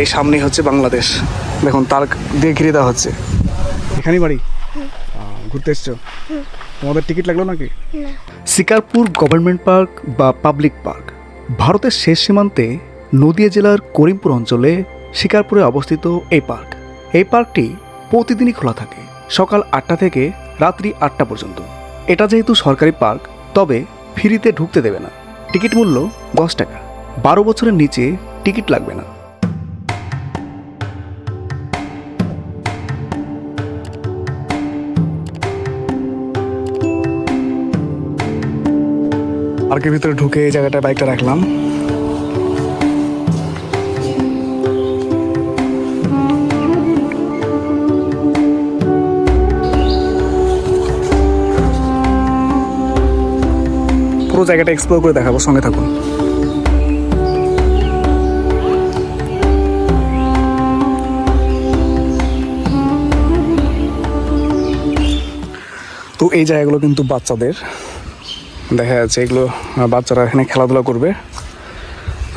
এই সামনেই হচ্ছে বাংলাদেশ। দেখুন তার দিয়ে ঘিরে দেওয়া হচ্ছে। এখানেই বাড়ি? ঘুরতে এসছো? তোমাদের টিকিট লাগল নাকি? শিকারপুর গভর্নমেন্ট পার্ক বা পাবলিক পার্ক ভারতের শেষ সীমান্তে নদিয়া জেলার করিমপুর অঞ্চলে শিকারপুরে অবস্থিত এই পার্ক। এই পার্কটি প্রতিদিনই খোলা থাকে সকাল আটটা থেকে রাত্রি আটটা পর্যন্ত। এটা যেহেতু সরকারি পার্ক তবে ফ্রিতে ঢুকতে দেবে না। টিকিট মূল্য দশ টাকা। বারো বছরের নিচে টিকিট লাগবে না। পার্কের ভিতরে ঢুকে এই জায়গাটায় বাইকটা রাখলাম। পুরো জায়গাটা এক্সপ্লোর করে দেখাবো, সঙ্গে থাকুন। তো এই জায়গাগুলো কিন্তু বাচ্চাদের। দেখা যাচ্ছে এগুলো বাচ্চারা এখানে খেলাধুলা করবে।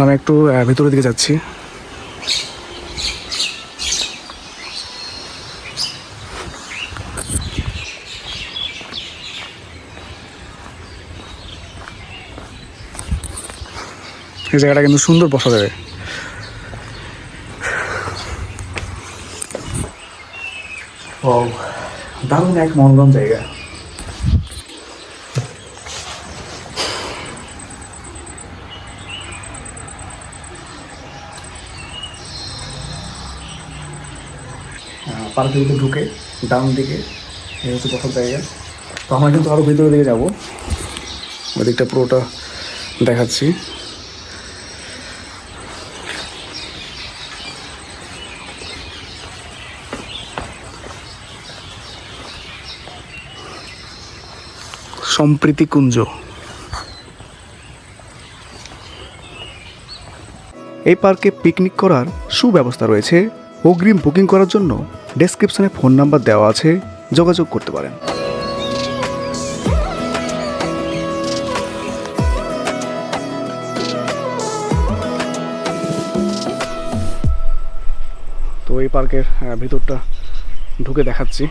আমি একটু ভিতরের দিকে যাচ্ছি। এই জায়গাটা কিন্তু সুন্দর বসা যাবে। দারুণ এক মনোরম জায়গা। পার্কের ভিতরে ঢুকে ডাউন দিকে, এই হচ্ছে বসার জায়গা। তো আমরা কিন্তু আরও ভিতরের দিকে যাব। ওই দিকটা পুরোটা দেখাচ্ছি। সম্প্রীতি কুঞ্জ। এই পার্কে পিকনিক করার সুব্যবস্থা রয়েছে। অগ্রিম বুকিং করার জন্য ডেসক্রিপশনে ফোন নাম্বার দেওয়া আছে, যোগাযোগ করতে পারেন। তো এই পার্কের ভিতরটা ঢুকে দেখাচ্ছি।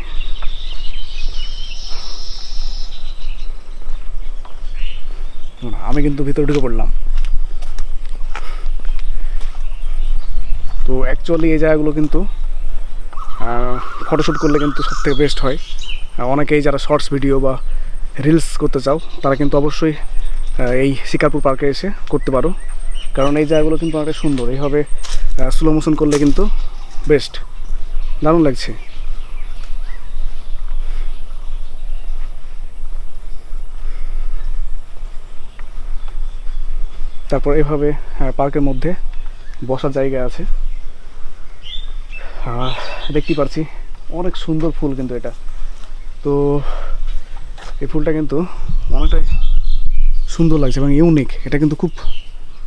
আমি কিন্তু ভিতরে ঢুকে পড়লাম। তো অ্যাকচুয়ালি এই জায়গাগুলো কিন্তু ফটোশ্যুট করলে কিন্তু সব থেকে বেস্ট হয় অনেকেই যারা শর্টস ভিডিও বা রিলস করতে চাও, তারা কিন্তু অবশ্যই এই শিকারপুর পার্কে এসে করতে পারো। কারণ এই জায়গাগুলো কিন্তু অনেকটা সুন্দর। এইভাবে স্লো মোশন করলে কিন্তু বেস্ট দারুণ লাগছে। তারপর এভাবে পার্কের মধ্যে বসার জায়গা আছে। আহ, পারছি। অনেক সুন্দর ফুল কিন্তু এটা। তো এই ফুলটা কিন্তু অনেকটাই সুন্দর লাগছে এবং ইউনিক এটা কিন্তু খুব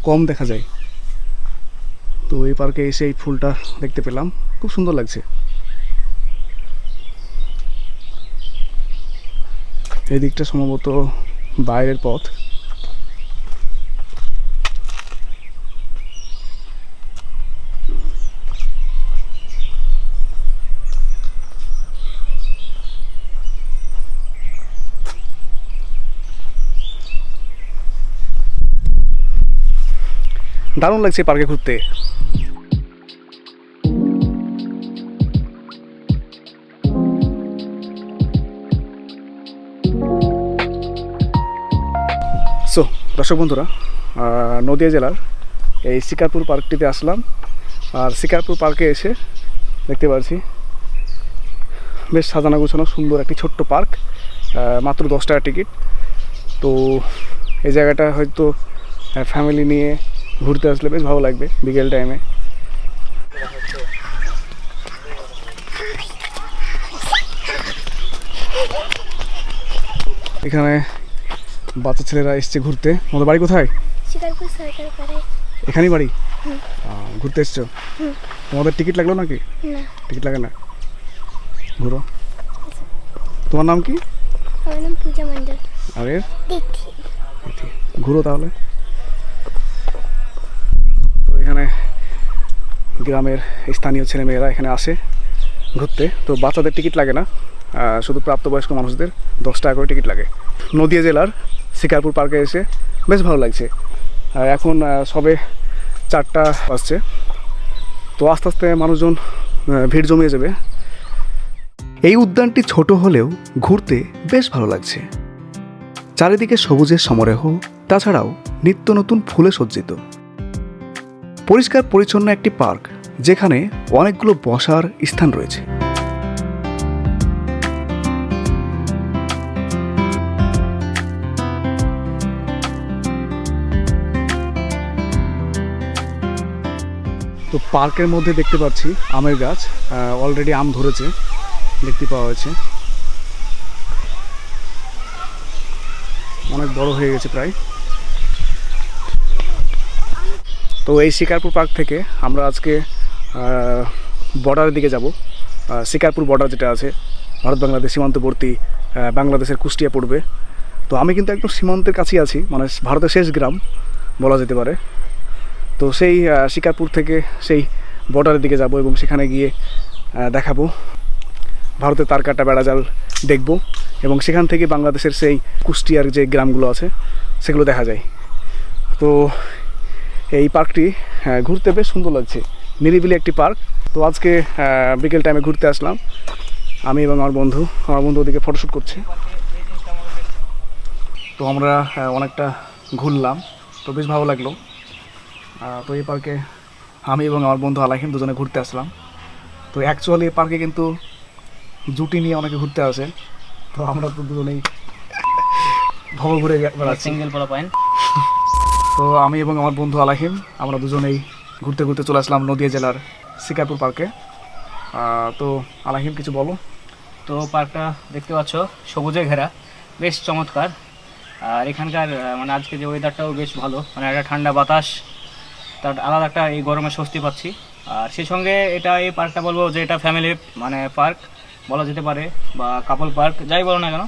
কম দেখা যায়। তো এই পার্কে এসে এই ফুলটা দেখতে পেলাম। খুব সুন্দর লাগছে। এই দিকটা সম্ভবত বাইরের পথ। দারুণ লাগছে পার্কে ঘুরতে। সো দর্শক বন্ধুরা নদিয়া জেলার এই শিকারপুর পার্কটিতে আসলাম। আর শিকারপুর পার্কে এসে দেখতে পাচ্ছি, বেশ সাজানো গোছানো সুন্দর একটি ছোট্ট পার্ক মাত্র দশ টাকা টিকিট। তো এই জায়গাটা হয়তো ফ্যামিলি নিয়ে ঘুরতে আসলে বেশ ভালো লাগবে বিকেল টাইমে এখানে বাচ্চা ছেলেরা এসছে ঘুরতে। তোমাদের বাড়ি কোথায়? এখানেই বাড়ি? ঘুরতে এসছো? তোমাদের টিকিট লাগল নাকি? টিকিট লাগে না? ঘুরো। তোমার নাম কি? আমার নাম পূজা মণ্ডল। আর ঘুরো তাহলে। এখানে গ্রামের স্থানীয় ছেলেমেয়েরা এখানে আসে ঘুরতে। তো বাচ্চাদের টিকিট লাগে না শুধু প্রাপ্তবয়স্ক মানুষদের, দশ টাকা করে টিকিট লাগে। নদিয়া জেলার শিকারপুর পার্কে এসে বেশ ভালো লাগছে। এখন সবে চারটা বাজছে। তো আস্তে আস্তে মানুষজন ভিড় জমিয়ে যাবে। এই উদ্যানটি ছোট হলেও ঘুরতে বেশ ভালো লাগছে। চারিদিকে সবুজের সমরেহ, তাছাড়াও নিত্য নতুন ফুলে সজ্জিত। পরিষ্কার পরিচ্ছন্ন একটি পার্ক, যেখানে অনেকগুলো বসার স্থান রয়েছে। তো পার্কের মধ্যে দেখতে পাচ্ছি আমের গাছ অলরেডি আম ধরেছে, দেখতে পাওয়া হয়েছে অনেক বড় হয়ে গেছে প্রায়। তো এই শিকারপুর পার্ক থেকে আমরা আজকে বর্ডারের দিকে যাব। শিকারপুর বর্ডার যেটা আছে, ভারত বাংলাদেশ সীমান্তবর্তী বাংলাদেশের কুষ্টিয়া পড়বে। তো আমি কিন্তু একদম সীমান্তের কাছেই আছি মানে ভারতের শেষ গ্রাম বলা যেতে পারে। তো সেই শিকারপুর থেকে সেই বর্ডারের দিকে যাব এবং সেখানে গিয়ে দেখাবো। ভারতের তারকাটা বেড়াজাল দেখব এবং সেখান থেকে বাংলাদেশের সেই কুষ্টিয়ার যে গ্রামগুলো আছে, সেগুলো দেখা যায়। তো এই পার্কটি ঘুরতে বেশ সুন্দর লাগছে। নিরিবিলি একটি পার্ক। তো আজকে বিকেল টাইমে ঘুরতে আসলাম। আমি এবং আমার বন্ধু আমার বন্ধু ওদিকে ফটোশ্যুট করছে। তো আমরা অনেকটা ঘুরলাম। তো বেশ ভালো লাগল। তো এই পার্কে আমি এবং আমার বন্ধু আলাহিম দুজনে ঘুরতে আসলাম। তো অ্যাকচুয়ালি এই পার্কে কিন্তু জুটি নিয়ে অনেকে ঘুরতে আসে। তো আমরা তো দুজনেই ভব ঘুরে বেড়াচ্ছি সিঙ্গেল পয়েন্ট তো আমি এবং আমার বন্ধু আলাহিম, আমরা দুজনেই ঘুরতে ঘুরতে চলে আসলাম নদিয়া জেলার শিকারপুর পার্কে। তো আলাহিম, কিছু বলো? তো পার্কটা দেখতে পাচ্ছ, সবুজে ঘেরা, বেশ চমৎকার। আর এখানকার মানে আজকে যে ওয়েদারটাও বেশ ভালো মানে একটা ঠান্ডা বাতাস, তার আলাদা একটা এই গরমে স্বস্তি পাচ্ছি। আর সেই সঙ্গে এটা এই পার্কটা বলব যে এটা ফ্যামিলি মানে পার্ক বলা যেতে পারে, বা কাপল পার্ক যাই বলো না কেন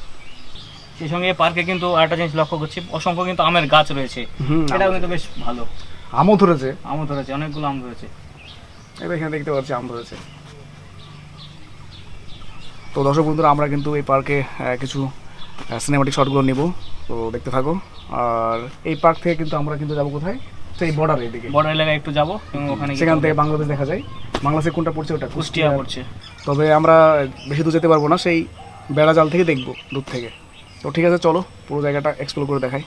সেই সঙ্গে পার্কে কিন্তু আরেকটা জিনিস লক্ষ্য করছি অসংখ্য কিন্তু আমের গাছ রয়েছে। এটাও কিন্তু বেশ ভালো। আমও ধরেছে? আমও ধরেছে অনেকগুলো আম ধরেছে এবার এখানে দেখতে পাচ্ছি আম ধরেছে। তো দর্শক বন্ধুরা আমরা কিন্তু এই পার্কে কিছু সিনেমাটিক শটগুলো নেব। তো দেখতে থাকো। আর এই পার্ক থেকে কিন্তু আমরা কিন্তু যাব কোথায়? সেই বর্ডারের দিকে। বর্ডার এলাকায় একটু যাব ওখানে সেখান থেকে বাংলাদেশ দেখা যায়। বাংলাদেশে কোনটা পড়ছে ওটা কুষ্টিয়া পড়ছে। তবে আমরা বেশি দূর যেতে পারব না সেই বেড়া জাল থেকে দেখব দূর থেকে। তো ঠিক আছে চলো পুরো জায়গাটা এক্সপ্লোর করে দেখাই।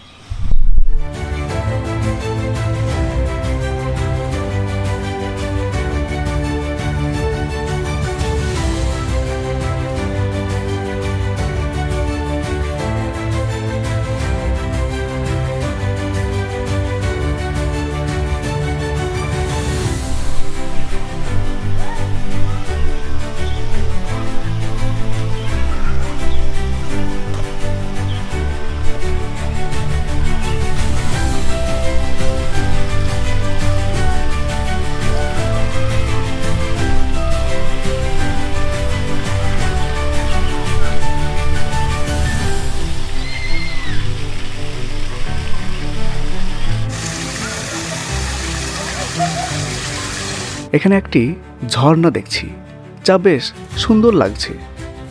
এখানে একটি ঝর্ণা দেখছি যা বেশ সুন্দর লাগছে।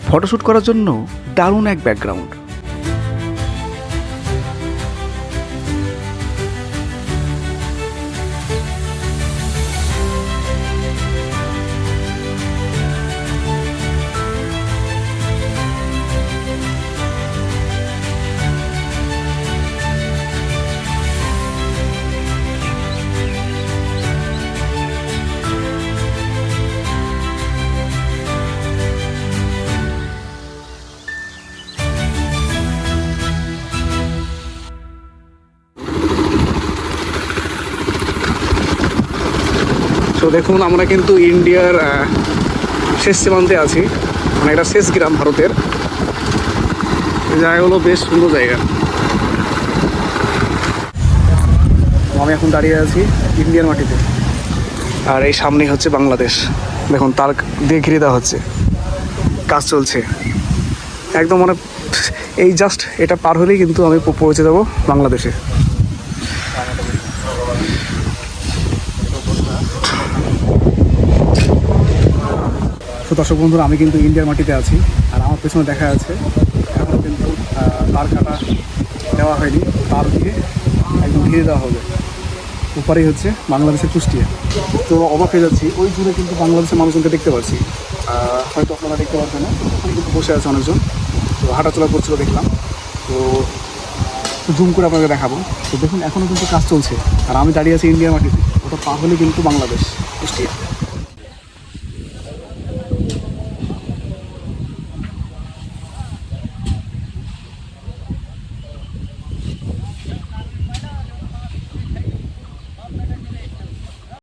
ফটোশ্যুট করার জন্য দারুণ এক ব্যাকগ্রাউন্ড তো দেখুন, আমরা কিন্তু ইন্ডিয়ার শেষ সীমান্তে আছি। মানে এটা শেষ গ্রাম ভারতের। জায়গাগুলো বেশ সুন্দর জায়গা। আমি এখন দাঁড়িয়ে আছি ইন্ডিয়ার মাটিতে। আর এই সামনেই হচ্ছে বাংলাদেশ। দেখুন, তার দিয়ে ঘিরে দেওয়া হচ্ছে। কাজ চলছে। একদম মানে এই জাস্ট এটা পার হলেই কিন্তু আমি পৌঁছে যাব বাংলাদেশে। দর্শক বন্ধুরা, আমি কিন্তু ইন্ডিয়ার মাটিতে আছি আর আমার পেছনে দেখা যাচ্ছে এখনও কিন্তু তার কাটা দেওয়া হয়নি। তার দিয়ে একদম ঘিরে দেওয়া হবে। উপরেই হচ্ছে বাংলাদেশের কুষ্টিয়া। তো অবাক হয়ে যাচ্ছি, ওই দূরে কিন্তু বাংলাদেশের মানুষজনকে দেখতে পাচ্ছি। হয়তো আপনারা দেখতে পাচ্ছেন না কিন্তু বসে আছে অনেকজন। তো হাঁটাচলা করছিল দেখলাম। তো জুম করে আপনাকে দেখাবো। তো দেখুন এখনও কিন্তু কাজ চলছে। আর আমি দাঁড়িয়ে আছি ইন্ডিয়ার মাটিতে। ওটা পা হলে কিন্তু বাংলাদেশ, কুষ্টিয়া।